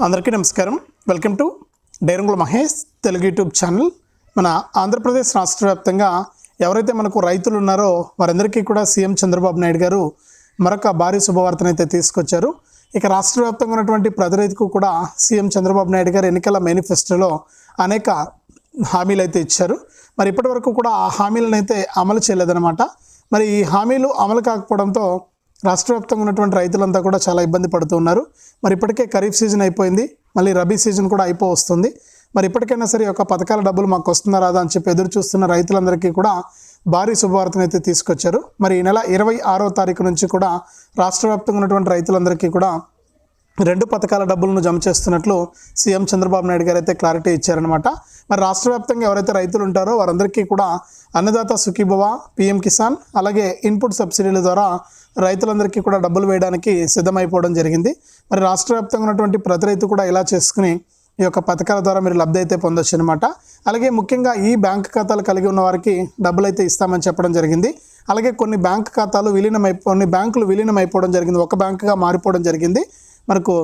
అందరికీ నమస్కారం. Welcome to డైరంగుల మహేష్ తెలుగు యూట్యూబ్ ఛానల్. మన ఆంధ్రప్రదేశ్ రాష్ట్ర వ్యాప్తంగా ఎవరైతే మనకు రైతులు ఉన్నారో వారందరికీ కూడా సీఎం చంద్రబాబు నాయుడు గారు మరొక భారీ శుభవార్తనైతే తీసుకొచ్చారు. ఇక రాష్ట్ర వ్యాప్తంగా ఉన్నటువంటి ప్రతి రైతుకు కూడా సీఎం చంద్రబాబు నాయుడు గారు ఎన్నికల మేనిఫెస్టోలో అనేక హామీలు అయితే ఇచ్చారు. మరి ఇప్పటి వరకు కూడా ఆ హామీలను అయితే అమలు చేయలేదన్నమాట. మరి ఈ హామీలు అమలు కాకపోవడంతో రాష్ట్ర వ్యాప్తంగా ఉన్నటువంటి రైతులంతా కూడా చాలా ఇబ్బంది పడుతూ ఉన్నారు. మరి ఇప్పటికే ఖరీఫ్ సీజన్ అయిపోయింది. మళ్ళీ రబీ సీజన్ కూడా అయిపో వస్తుంది మరి ఇప్పటికైనా సరే ఒక పథకాల డబ్బులు మాకు వస్తుందా రాదా అని చెప్పి ఎదురు చూస్తున్న రైతులందరికీ కూడా భారీ శుభవార్తను అయితే తీసుకొచ్చారు. మరి ఈ నెల ఇరవై ఆరో తారీఖు నుంచి కూడా రాష్ట్ర వ్యాప్తంగా ఉన్నటువంటి రైతులందరికీ కూడా రెండు పథకాల డబ్బులను జమ చేస్తున్నట్లు సీఎం చంద్రబాబు నాయుడు గారు అయితే క్లారిటీ ఇచ్చారనమాట మరి రాష్ట్ర వ్యాప్తంగా ఎవరైతే రైతులు ఉంటారో వారందరికీ కూడా అన్నదాత సుఖీభవ పిఎం కిసాన్ అలాగే ఇన్పుట్ సబ్సిడీల ద్వారా రైతులందరికీ కూడా డబ్బులు వేయడానికి సిద్ధమైపోవడం జరిగింది. మరి రాష్ట్ర వ్యాప్తంగా ఉన్నటువంటి ప్రతి రైతు కూడా ఇలా చేసుకుని ఈ యొక్క పథకాల ద్వారా మీరు లబ్ధి అయితే పొందొచ్చు అనమాట అలాగే ముఖ్యంగా ఈ బ్యాంక్ ఖాతాలు కలిగి ఉన్న వారికి డబ్బులు అయితే ఇస్తామని చెప్పడం జరిగింది. అలాగే కొన్ని బ్యాంక్ ఖాతాలు విలీనమై కొన్ని బ్యాంకులు విలీనం అయిపోవడం జరిగింది. ఒక బ్యాంకుగా మారిపోవడం జరిగింది. మనకు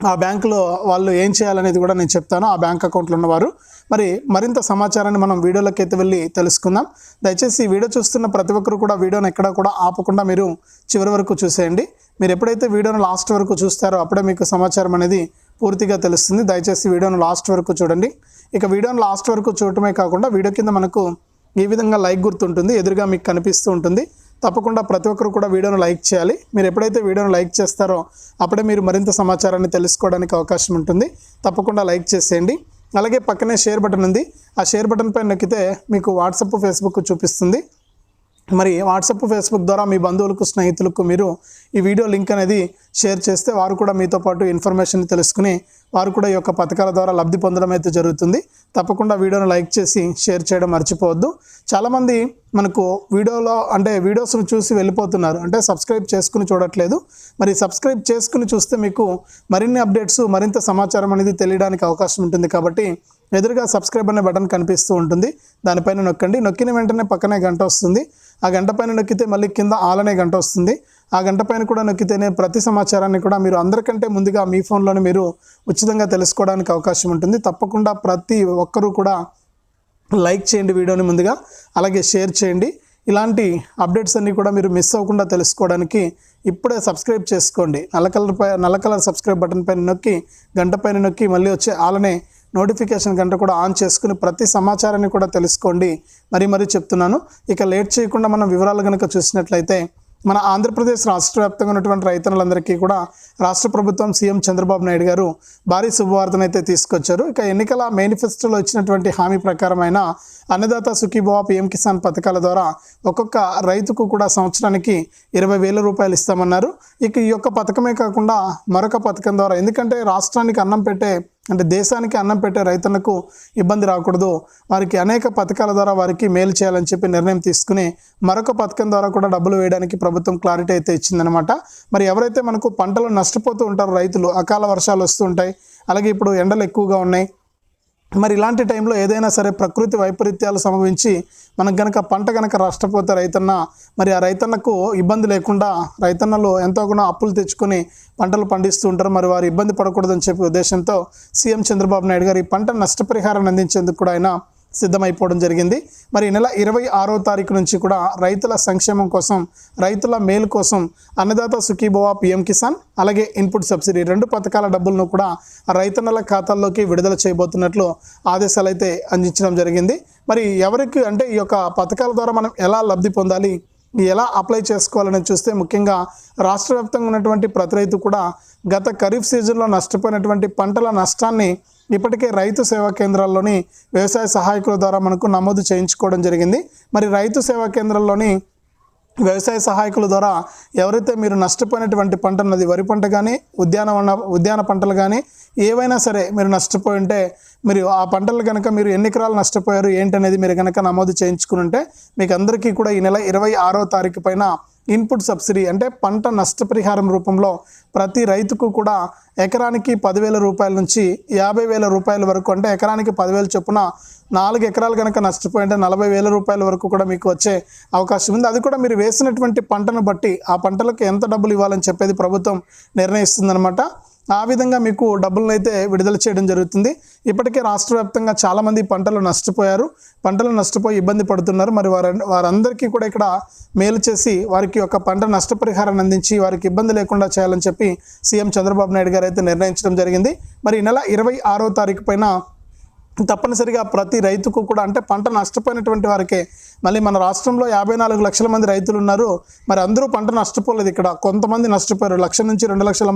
ఆ బ్యాంకులో వాళ్ళు ఏం చేయాలనేది కూడా నేను చెప్తాను. ఆ బ్యాంక్ అకౌంట్లో ఉన్నవారు. మరి మరింత సమాచారాన్ని మనం వీడియోలోకి అయితే వెళ్ళి తెలుసుకుందాం. దయచేసి వీడియో చూస్తున్న ప్రతి ఒక్కరు కూడా వీడియోని ఎక్కడా కూడా ఆపకుండా మీరు చివరి వరకు చూసేయండి. మీరు ఎప్పుడైతే వీడియోను లాస్ట్ వరకు చూస్తారో అప్పుడే మీకు సమాచారం అనేది పూర్తిగా తెలుస్తుంది. దయచేసి వీడియోను లాస్ట్ వరకు చూడండి. ఇక వీడియోను లాస్ట్ వరకు చూడటమే కాకుండా వీడియో కింద మనకు ఈ విధంగా లైక్ గుర్తుంటుంది. ఎదురుగా మీకు కనిపిస్తూ ఉంటుంది. తప్పకుండా ప్రతి ఒక్కరు కూడా వీడియోను లైక్ చేయాలి. మీరు ఎప్పుడైతే వీడియోను లైక్ చేస్తారో అప్పుడే మీరు మరింత సమాచారాన్ని తెలుసుకోవడానికి అవకాశం ఉంటుంది. తప్పకుండా లైక్ చేసేయండి. అలాగే పక్కనే షేర్ బటన్ ఉంది. ఆ షేర్ బటన్ పైన నొక్కితే మీకు వాట్సప్ ఫేస్బుక్ చూపిస్తుంది. మరి వాట్సాప్ ఫేస్బుక్ ద్వారా మీ బంధువులకు స్నేహితులకు మీరు ఈ వీడియో లింక్ అనేది షేర్ చేస్తే వారు కూడా మీతో పాటు ఇన్ఫర్మేషన్ తెలుసుకుని వారు కూడా ఈ యొక్క పథకాల ద్వారా లబ్ధి పొందడం అయితే జరుగుతుంది. తప్పకుండా వీడియోను లైక్ చేసి షేర్ చేయడం మర్చిపోవద్దు. చాలామంది మనకు వీడియోలో అంటే వీడియోస్ను చూసి వెళ్ళిపోతున్నారు. అంటే సబ్స్క్రైబ్ చేసుకుని చూడట్లేదు. మరి సబ్స్క్రైబ్ చేసుకుని చూస్తే మీకు మరిన్ని అప్డేట్స్ మరింత సమాచారం అనేది తెలియడానికి అవకాశం ఉంటుంది కాబట్టి ఎదురుగా సబ్స్క్రైబ్ అనే బటన్ కనిపిస్తూ ఉంటుంది. దానిపైన నొక్కండి. నొక్కిన వెంటనే పక్కనే గంట వస్తుంది. ఆ గంట పైన నొక్కితే మళ్ళీ కింద ఆల్ అనే గంట వస్తుంది. ఆ గంట పైన కూడా నొక్కితేనే ప్రతి సమాచారాన్ని కూడా మీరు అందరికంటే ముందుగా మీ ఫోన్లోనే మీరు ఉచితంగా తెలుసుకోవడానికి అవకాశం ఉంటుంది. తప్పకుండా ప్రతి ఒక్కరూ కూడా లైక్ చేయండి వీడియోని ముందుగా అలాగే షేర్ చేయండి. ఇలాంటి అప్డేట్స్ అన్నీ కూడా మీరు మిస్ అవ్వకుండా తెలుసుకోవడానికి ఇప్పుడే సబ్స్క్రైబ్ చేసుకోండి. నల్ల కలర్ పై నల్ల కలర్ సబ్స్క్రైబ్ బటన్ పైన నొక్కి గంట పైన నొక్కి మళ్ళీ వచ్చే ఆలనే నోటిఫికేషన్ గంట కూడా ఆన్ చేసుకుని ప్రతి సమాచారాన్ని కూడా తెలుసుకోండి. మరీ మరీ చెప్తున్నాను. ఇక లేట్ చేయకుండా మనం వివరాలు కనుక చూసినట్లయితే మన ఆంధ్రప్రదేశ్ రాష్ట్ర వ్యాప్తంగా ఉన్నటువంటి రైతులందరికీ కూడా రాష్ట్ర ప్రభుత్వం సీఎం చంద్రబాబు నాయుడు గారు భారీ శుభవార్తను అయితే తీసుకొచ్చారు. ఇక ఎన్నికల మేనిఫెస్టోలో ఇచ్చినటువంటి హామీ ప్రకారమైన అన్నదాత సుఖీభవ పిఎం కిసాన్ పథకాల ద్వారా ఒక్కొక్క రైతుకు కూడా సంవత్సరానికి ఇరవై వేల రూపాయలు ఇస్తామన్నారు. ఇక ఈ యొక్క పథకమే కాకుండా మరొక పథకం ద్వారా ఎందుకంటే రాష్ట్రానికి అన్నం పెట్టే అంటే దేశానికి అన్నం పెట్టే రైతులకు ఇబ్బంది రాకూడదు. వారికి అనేక పథకాల ద్వారా వారికి మేలు చేయాలని చెప్పి నిర్ణయం తీసుకుని మరొక పథకం ద్వారా కూడా డబ్బులు వేయడానికి ప్రభుత్వం క్లారిటీ అయితే ఇచ్చిందనమాట మరి ఎవరైతే మనకు పంటలు నష్టపోతూ ఉంటారో రైతులు అకాల వర్షాలు వస్తూ ఉంటాయి. అలాగే ఇప్పుడు ఎండలు ఎక్కువగా ఉన్నాయి. మరి ఇలాంటి టైంలో ఏదైనా సరే ప్రకృతి వైపరీత్యాలు సంభవించి మనకు గనక పంట గనక నష్టపోతే రైతన్న మరి ఆ రైతన్నకు ఇబ్బంది లేకుండా రైతన్నలు ఎంతో కూడా అప్పులు తెచ్చుకొని పంటలు పండిస్తూ ఉంటారు. మరి వారు ఇబ్బంది పడకూడదని చెప్పే ఉద్దేశంతో సీఎం చంద్రబాబు నాయుడు గారు ఈ పంట నష్టపరిహారాన్ని అందించేందుకు కూడా ఆయన సిద్ధమైపోవడం జరిగింది. మరి ఈ నెల ఇరవై ఆరో తారీఖు నుంచి కూడా రైతుల సంక్షేమం కోసం రైతుల మేలు కోసం అన్నదాత సుఖీభవ పిఎం కిసాన్ అలాగే ఇన్పుట్ సబ్సిడీ రెండు పథకాల డబ్బులను కూడా రైతన్నల ఖాతాల్లోకి విడుదల చేయబోతున్నట్లు ఆదేశాలు అయితే అందించడం జరిగింది. మరి ఎవరికి అంటే ఈ యొక్క పథకాల ద్వారా మనం ఎలా లబ్ధి పొందాలి? ఎలా అప్లై చేసుకోవాలని చూస్తే ముఖ్యంగా రాష్ట్ర వ్యాప్తంగా ఉన్నటువంటి ప్రతి రైతు కూడా గత ఖరీఫ్ సీజన్లో నష్టపోయినటువంటి పంటల నష్టాన్ని ఇప్పటికే రైతు సేవా కేంద్రాల్లోని వ్యవసాయ సహాయకుల ద్వారా మనకు నమోదు చేయించుకోవడం జరిగింది. మరి రైతు సేవా కేంద్రాల్లోని వ్యవసాయ సహాయకుల ద్వారా ఎవరైతే మీరు నష్టపోయినటువంటి పంట ఉన్నది వరి పంట కానీ ఉద్యానవన ఉద్యాన పంటలు కానీ ఏవైనా సరే మీరు నష్టపోయి ఉంటే మీరు ఆ పంటలు కనుక మీరు ఎన్ని ఎకరాలు నష్టపోయారు ఏంటనేది మీరు కనుక నమోదు చేయించుకుని ఉంటే మీకు అందరికీ కూడా ఈ నెల ఇరవై ఆరో తారీఖు పైన ఇన్పుట్ సబ్సిడీ అంటే పంట నష్టపరిహారం రూపంలో ప్రతి రైతుకు కూడా ఎకరానికి పదివేల రూపాయల నుంచి యాభై వేల రూపాయల వరకు అంటే ఎకరానికి పదివేల చొప్పున నాలుగు ఎకరాలు కనుక నష్టపోయి అంటే నలభై వేల రూపాయల వరకు కూడా మీకు వచ్చే అవకాశం ఉంది. అది కూడా మీరు వేసినటువంటి పంటను బట్టి ఆ పంటలకు ఎంత డబ్బులు ఇవ్వాలని చెప్పేది ప్రభుత్వం నిర్ణయిస్తుందన్నమాట. ఆ విధంగా మీకు డబ్బులను అయితే విడుదల చేయడం జరుగుతుంది. ఇప్పటికే రాష్ట్ర వ్యాప్తంగా చాలామంది పంటలు నష్టపోయారు. పంటలు నష్టపోయి ఇబ్బంది పడుతున్నారు. మరి వారి వారందరికీ కూడా ఇక్కడ మేలు చేసి వారికి ఒక పంట నష్టపరిహారాన్ని అందించి వారికి ఇబ్బంది లేకుండా చేయాలని చెప్పి సీఎం చంద్రబాబు నాయుడు గారు అయితే నిర్ణయించడం జరిగింది. మరి ఈ నెల ఇరవై ఆరో తారీఖు పైన తప్పనిసరిగా ప్రతి రైతుకు కూడా అంటే పంట నష్టపోయినటువంటి వారికే మళ్ళీ మన రాష్ట్రంలో యాభై నాలుగు లక్షల మంది రైతులు ఉన్నారు. మరి అందరూ పంట నష్టపోలేదు ఇక్కడ. కొంతమంది నష్టపోయారు. లక్ష నుంచి రెండు లక్షల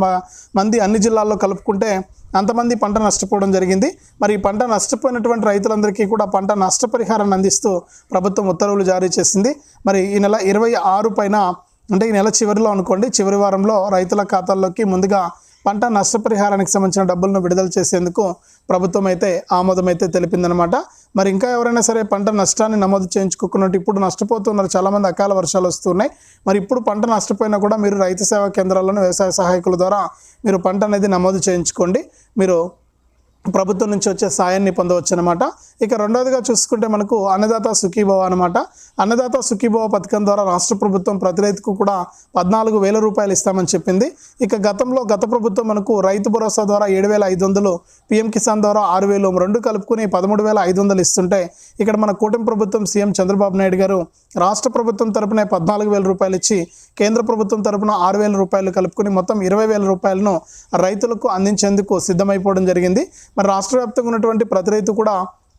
మంది అన్ని జిల్లాల్లో కలుపుకుంటే అంతమంది పంట నష్టపోవడం జరిగింది. మరి ఈ పంట నష్టపోయినటువంటి రైతులందరికీ కూడా పంట నష్టపరిహారాన్ని అందిస్తూ ప్రభుత్వం ఉత్తర్వులు జారీ చేసింది. మరి ఈ నెల ఇరవై ఆరు పైన అంటే ఈ నెల చివరిలో అనుకోండి చివరి వారంలో రైతుల ఖాతాల్లోకి ముందుగా పంట నష్టపరిహారానికి సంబంధించిన డబ్బులను విడుదల చేసేందుకు ప్రభుత్వం అయితే ఆమోదం అయితే తెలిపిందనమాట మరి ఇంకా ఎవరైనా సరే పంట నష్టాన్ని నమోదు చేయించుకోకున్నట్టు ఇప్పుడు నష్టపోతున్నారు. చాలామంది అకాల వర్షాలు వస్తున్నాయి. మరి ఇప్పుడు పంట నష్టపోయినా కూడా మీరు రైతు సేవా కేంద్రాలను వ్యవసాయ సహాయకుల ద్వారా మీరు పంట అనేది నమోదు చేయించుకోండి. మీరు ప్రభుత్వం నుంచి వచ్చే సాయాన్ని పొందవచ్చు అనమాట ఇక రెండవదిగా చూసుకుంటే మనకు అన్నదాత సుఖీభవ అనమాట అన్నదాత సుఖీభవ పథకం ద్వారా రాష్ట్ర ప్రభుత్వం ప్రతి రైతుకు కూడా పద్నాలుగు వేల రూపాయలు ఇస్తామని చెప్పింది. ఇక గతంలో గత ప్రభుత్వం మనకు రైతు భరోసా ద్వారా ఏడు వేల ఐదు వందలు పిఎం కిసాన్ ద్వారా ఆరు వేలు రెండు కలుపుకుని పదమూడు వేల ఐదు వందలు ఇస్తుంటే ఇక్కడ మన కూటమి ప్రభుత్వం సీఎం చంద్రబాబు నాయుడు గారు రాష్ట్ర ప్రభుత్వం తరపున పద్నాలుగు వేల రూపాయలు ఇచ్చి కేంద్ర ప్రభుత్వం తరపున ఆరు వేల రూపాయలు కలుపుకుని మొత్తం ఇరవై వేల రూపాయలను రైతులకు అందించేందుకు సిద్ధమైపోవడం జరిగింది. మరి రాష్ట్ర వ్యాప్తంగా ఉన్నటువంటి ప్రతి రైతు కూడా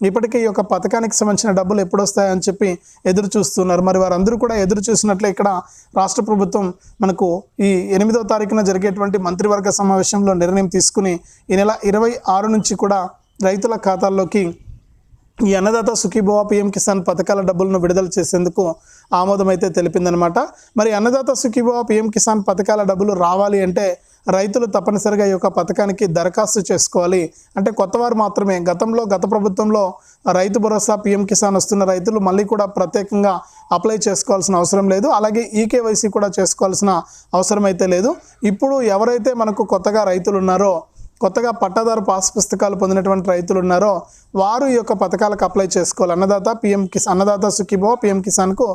ఇప్పటికే ఈ యొక్క పథకానికి సంబంధించిన డబ్బులు ఎప్పుడు వస్తాయని చెప్పి ఎదురు చూస్తున్నారు. మరి వారందరూ కూడా ఎదురు చూసినట్లే ఇక్కడ రాష్ట్ర ప్రభుత్వం మనకు ఈ ఎనిమిదో తారీఖున జరిగేటువంటి మంత్రివర్గ సమావేశంలో నిర్ణయం తీసుకుని ఈ నెల ఇరవై ఆరు నుంచి కూడా రైతుల ఖాతాల్లోకి ఈ అన్నదాత సుఖీభవ పిఎం కిసాన్ పథకాల డబ్బులను విడుదల చేసేందుకు ఆమోదమైతే తెలిపిందనమాట మరి అన్నదాత సుఖీభవ పిఎం కిసాన్ పథకాల డబ్బులు రావాలి అంటే రైతులు తప్పనిసరిగా ఈ యొక్క పథకానికి దరఖాస్తు చేసుకోవాలి. అంటే కొత్తవారు మాత్రమే. గతంలో గత ప్రభుత్వంలో రైతు భరోసా పిఎం కిసాన్ వస్తున్న రైతులు మళ్ళీ కూడా ప్రత్యేకంగా అప్లై చేసుకోవాల్సిన అవసరం లేదు. అలాగే ఈకేవైసీ కూడా చేసుకోవాల్సిన అవసరం అయితే లేదు. ఇప్పుడు ఎవరైతే మనకు కొత్తగా రైతులు ఉన్నారో కొత్తగా పట్టాదారు పాస్ పుస్తకాలు పొందినటువంటి రైతులు ఉన్నారో వారు ఈ యొక్క పథకాలకు అప్లై చేసుకోవాలి. అన్నదాత పిఎం కిస్ అన్నదాత సుఖీభో పిఎం కిసాన్కు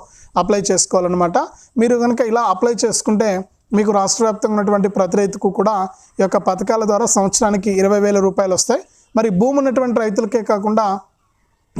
అప్లై చేసుకోవాలన్నమాట. మీరు కనుక ఇలా అప్లై చేసుకుంటే మీకు రాష్ట్ర వ్యాప్తంగా ఉన్నటువంటి ప్రతి రైతుకు కూడా ఈ యొక్క పథకాల ద్వారా సంవత్సరానికి ఇరవై వేల రూపాయలు వస్తాయి. మరి భూమి ఉన్నటువంటి రైతులకే కాకుండా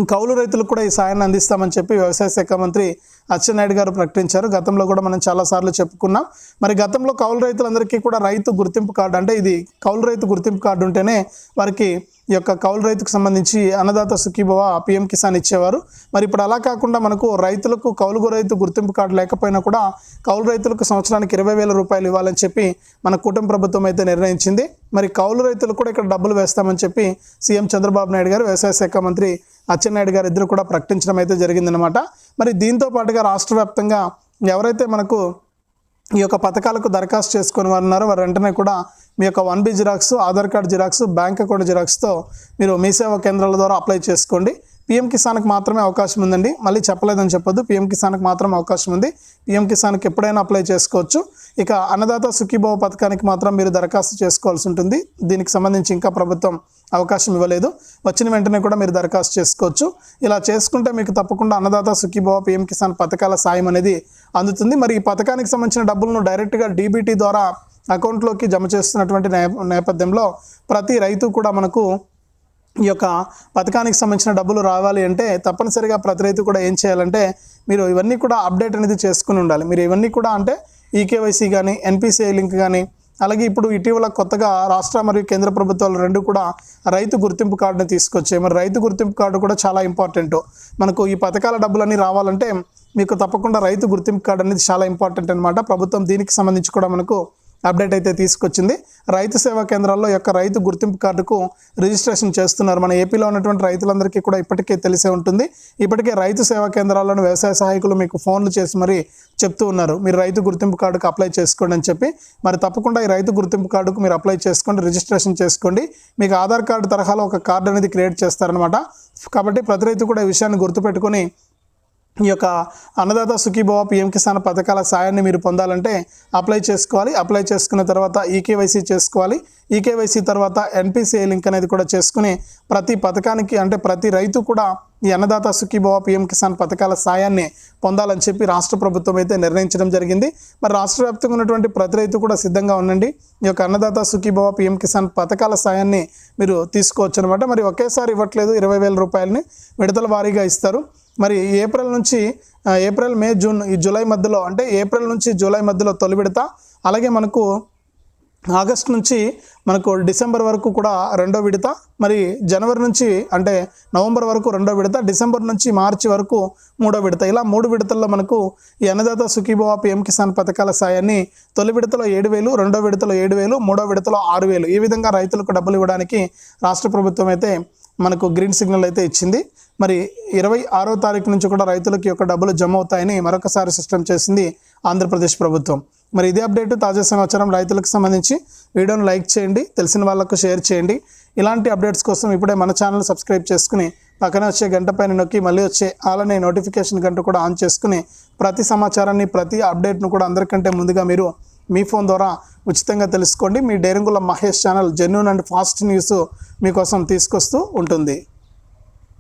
కౌలు రైతులకు కూడా ఈ సాయాన్ని అందిస్తామని చెప్పి వ్యవసాయ శాఖ మంత్రి అచ్చెన్నాయుడు గారు ప్రకటించారు. గతంలో కూడా మనం చాలాసార్లు చెప్పుకున్నాం. మరి గతంలో కౌలు రైతులందరికీ కూడా రైతు గుర్తింపు కార్డు అంటే ఇది కౌలు రైతు గుర్తింపు కార్డు ఉంటేనే వారికి ఈ యొక్క కౌలు రైతుకు సంబంధించి అన్నదాత సుఖీభవ పిఎం కిసాన్ ఇచ్చేవారు. మరి ఇప్పుడు అలా కాకుండా మనకు రైతులకు కౌలుగు రైతు గుర్తింపు కార్డు లేకపోయినా కూడా కౌలు రైతులకు సంవత్సరానికి ఇరవై వేల రూపాయలు ఇవ్వాలని చెప్పి మన కుటుంబ ప్రభుత్వం అయితే నిర్ణయించింది. మరి కౌలు రైతులకు కూడా ఇక్కడ డబ్బులు వేస్తామని చెప్పి సీఎం చంద్రబాబు నాయుడు గారు వ్యవసాయ శాఖ మంత్రి అచ్చెన్నాయుడు గారు ఇద్దరు కూడా ప్రకటించడం అయితే జరిగిందనమాట మరి దీంతో పాటుగా రాష్ట్ర వ్యాప్తంగా ఎవరైతే మనకు ఈ యొక్క పథకాలకు దరఖాస్తు చేసుకుని వారు ఉన్నారు వారు వెంటనే కూడా మీ యొక్క one B xerox Aadhaar card xerox bank account జిరాక్స్తో మీరు మీ సేవా కేంద్రాల ద్వారా అప్లై చేసుకోండి. పిఎం కిసాన్కి మాత్రమే అవకాశం ఉందండి. మళ్ళీ చెప్పలేదని చెప్పొద్దు. పిఎం కిసాన్కి మాత్రం అవకాశం ఉంది. పిఎం కిసాన్కి ఎప్పుడైనా అప్లై చేసుకోవచ్చు. ఇక అన్నదాత సుఖీభావ పథకానికి మాత్రం మీరు దరఖాస్తు చేసుకోవాల్సి ఉంటుంది. దీనికి సంబంధించి ఇంకా ప్రభుత్వం అవకాశం ఇవ్వలేదు. వచ్చిన వెంటనే కూడా మీరు దరఖాస్తు చేసుకోవచ్చు. ఇలా చేసుకుంటే మీకు తప్పకుండా అన్నదాత సుఖీభావ పిఎం కిసాన్ పథకాల సాయం అనేది అందుతుంది. మరి ఈ పథకానికి సంబంధించిన డబ్బులను డైరెక్ట్గా డీబీటీ ద్వారా అకౌంట్లోకి జమ చేస్తున్నటువంటి నేపథ్యంలో ప్రతి రైతు కూడా మనకు ఈ యొక్క పథకానికి సంబంధించిన డబ్బులు రావాలి అంటే తప్పనిసరిగా ప్రతి రైతు కూడా ఏం చేయాలంటే మీరు ఇవన్నీ కూడా అప్డేట్ అనేది చేసుకుని ఉండాలి. మీరు ఇవన్నీ కూడా అంటే ఈకేవైసీ కానీ ఎన్పిసిఐ లింక్ కానీ అలాగే ఇప్పుడు ఇటీవల కొత్తగా రాష్ట్ర మరియు కేంద్ర ప్రభుత్వాలు రెండు కూడా రైతు గుర్తింపు కార్డుని తీసుకొచ్చాయి. మరి రైతు గుర్తింపు కార్డు కూడా చాలా ఇంపార్టెంట్. మనకు ఈ పథకాల డబ్బులన్నీ రావాలంటే మీకు తప్పకుండా రైతు గుర్తింపు కార్డు అనేది చాలా ఇంపార్టెంట్ అనమాట ప్రభుత్వం దీనికి సంబంధించి కూడా మనకు అప్డేట్ అయితే తీసుకొచ్చింది. రైతు సేవా కేంద్రాల్లో యొక్క రైతు గుర్తింపు కార్డుకు రిజిస్ట్రేషన్ చేస్తున్నారు. మన ఏపీలో ఉన్నటువంటి రైతులందరికీ కూడా ఇప్పటికే తెలిసే ఉంటుంది. ఇప్పటికే రైతు సేవా కేంద్రాల్లోని వ్యవసాయ సహాయకులు మీకు ఫోన్లు చేసి మరి చెప్తూ ఉన్నారు. మీరు రైతు గుర్తింపు కార్డుకు అప్లై చేసుకోండి అని చెప్పి. మరి తప్పకుండా ఈ రైతు గుర్తింపు కార్డుకు మీరు అప్లై చేసుకోండి రిజిస్ట్రేషన్ చేసుకోండి. మీకు ఆధార్ కార్డు తరహాలో ఒక కార్డు అనేది క్రియేట్ చేస్తారనమాట కాబట్టి ప్రతి రైతు కూడా ఈ విషయాన్ని గుర్తుపెట్టుకొని ఈ యొక్క అన్నదాత సుఖీభవ పిఎం కిసాన్ పథకాల సాయాన్ని మీరు పొందాలంటే అప్లై చేసుకోవాలి. అప్లై చేసుకున్న తర్వాత ఈకేవైసీ చేసుకోవాలి. ఈకేవైసీ తర్వాత ఎన్పిసిఐ లింక్ అనేది కూడా చేసుకుని ప్రతి పథకానికి అంటే ప్రతి రైతు కూడా ఈ అన్నదాత సుఖీభవ పిఎం కిసాన్ పథకాల సాయాన్ని పొందాలని చెప్పి రాష్ట్ర ప్రభుత్వం అయితే నిర్ణయించడం జరిగింది. మరి రాష్ట్ర వ్యాప్తంగా ఉన్నటువంటి ప్రతి రైతు కూడా సిద్ధంగా ఉండండి. ఈ యొక్క అన్నదాత సుఖీభవ పిఎం కిసాన్ పథకాల సాయాన్ని మీరు తీసుకోవచ్చు అనమాట మరి ఒకేసారి ఇవ్వట్లేదు ఇరవై వేల రూపాయలని విడతల వారీగా ఇస్తారు. మరి ఏప్రిల్ నుంచి ఏప్రిల్ మే జూన్ ఈ జూలై మధ్యలో అంటే ఏప్రిల్ నుంచి జూలై మధ్యలో తొలి విడత. అలాగే మనకు ఆగస్ట్ నుంచి మనకు డిసెంబర్ వరకు కూడా రెండో విడత మరి జనవరి నుంచి అంటే నవంబర్ వరకు రెండో విడత డిసెంబర్ నుంచి మార్చి వరకు మూడో విడత. ఇలా మూడు విడతల్లో మనకు ఈ అన్నదాత సుఖీభవ పిఎం కిసాన్ పథకాల సాయాన్ని తొలి విడతలో ఏడు వేలు రెండో విడతలో ఏడు వేలు మూడో విడతలో ఆరు వేలు. ఈ విధంగా రైతులకు డబ్బులు ఇవ్వడానికి రాష్ట్ర ప్రభుత్వం అయితే మనకు గ్రీన్ సిగ్నల్ అయితే ఇచ్చింది. మరి ఇరవై ఆరో తారీఖు నుంచి కూడా రైతులకు యొక్క డబ్బులు జమ అవుతాయని మరొకసారి సిస్టమ్ చేసింది ఆంధ్రప్రదేశ్ ప్రభుత్వం. మరి ఇదే అప్డేట్ తాజా సమాచారం రైతులకు సంబంధించి. వీడియోను లైక్ చేయండి తెలిసిన వాళ్ళకు షేర్ చేయండి. ఇలాంటి అప్డేట్స్ కోసం ఇప్పుడే మన ఛానల్ సబ్స్క్రైబ్ చేసుకుని పక్కన వచ్చే గంట పైన నొక్కి మళ్ళీ వచ్చే అలానే నోటిఫికేషన్ గంట కూడా ఆన్ చేసుకుని ప్రతి సమాచారాన్ని ప్రతి అప్డేట్ను కూడా అందరికంటే ముందుగా మీరు మీ ఫోన్ ద్వారా ఉచితంగా తెలుసుకోండి. మీ Derangula Mahesh channel genuine and fast news మీకోసం తీసుకొస్తూ ఉంటుంది.